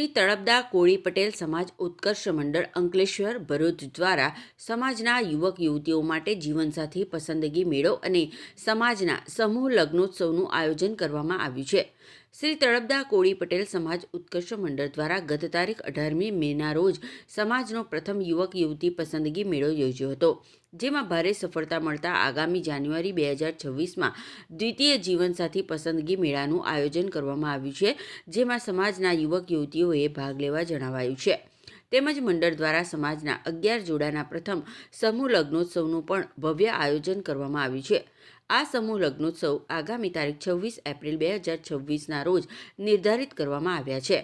શ્રી તળપદા કોળી પટેલ સમાજ ઉત્કર્ષ મંડળ અંકલેશ્વર ભરૂચ દ્વારા સમાજના યુવક યુવતીઓ માટે જીવનસાથી પસંદગી મેળો અને સમાજના સમૂહ લગ્નોત્સવનું આયોજન કરવામાં આવ્યું છે. શ્રી તળપદા કોળી પટેલ સમાજ ઉત્કર્ષ મંડળ દ્વારા ગત તારીખ અઢારમી મેના રોજ સમાજનો પ્રથમ યુવક યુવતી પસંદગી મેળો યોજ્યો હતો, જેમાં ભારે સફળતા મળતા આગામી જાન્યુઆરી બે હજાર છવ્વીસમાં દ્વિતીય જીવનસાથી પસંદગી મેળાનું આયોજન કરવામાં આવ્યું છે, જેમાં સમાજના યુવક યુવતીઓએ ભાગ લેવા જણાવાયું છે. તેમજ મંડળ દ્વારા સમાજના અગિયાર જોડાના પ્રથમ સમૂહ લગ્નોત્સવનું પણ ભવ્ય આયોજન કરવામાં આવ્યું છે. આ સમૂહ લગ્નોત્સવ આગામી તારીખ છવ્વીસ એપ્રિલ બે હજાર છવ્વીસના રોજ નિર્ધારિત કરવામાં આવ્યા છે.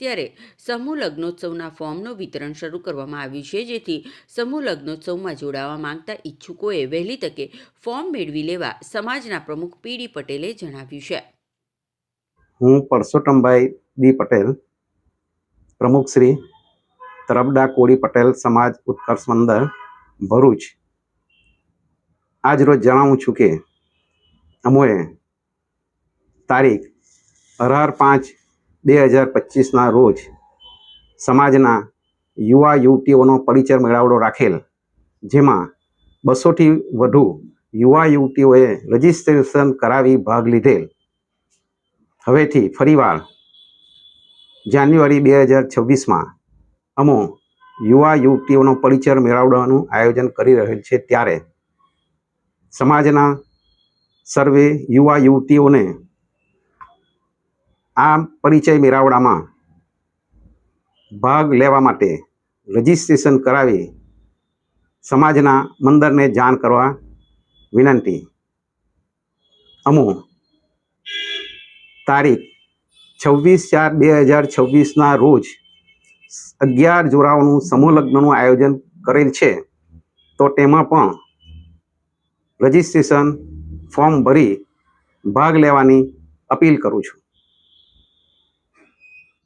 ત્યારે સમૂહ લગ્નોત્સવના ફોર્મનું વિતરણ શરૂ કરવામાં આવ્યું છે, જેથી સમૂહ લગ્નોત્સવમાં જોડાવા માંગતા ઈચ્છુકોએ વહેલી તકે ફોર્મ મેળવી લેવા સમાજના પ્રમુખ પીડી પટેલે જણાવ્યું છે. હું પરસોત્તમભાઈ ડી પટેલ, પ્રમુખ શ્રી તરબડા કોળી પટેલ સમાજ ઉત્કર્ષ મંડળ, ભરૂચ. આજ રોજ જણાવું છું કે અમોએ તારીખ અઢાર પાંચ બે હજાર પચીસના રોજ સમાજના યુવા યુવતીઓનો પરિચય મેળાવડો રાખેલ, જેમાં બસોથી વધુ યુવા યુવતીઓએ રજિસ્ટ્રેશન કરાવી ભાગ લીધેલ. હવેથી ફરીવાર જાન્યુઆરી બે હજાર છવ્વીસમાં અમો યુવા યુવતીઓનો પરિચય મેળાવડાનું આયોજન કરી રહેલ છે ત્યારે સમાજના સર્વે યુવા યુવતીઓને આ પરિચય મેળાવડામાં ભાગ લેવા માટે રજિસ્ટ્રેશન કરાવી સમાજના મંદરને જાણ કરવા વિનંતી. અમો તારીખ છવ્વીસ ચાર બે હજાર છવ્વીસના રોજ અગિયાર જોડાઓનું સમૂહ લગ્નનું આયોજન કરેલ છે. તો તેમાં પણ રજિસ્ટ્રેશન ફોર્મ ભરી ભાગ લેવાની અપીલ કરું છું.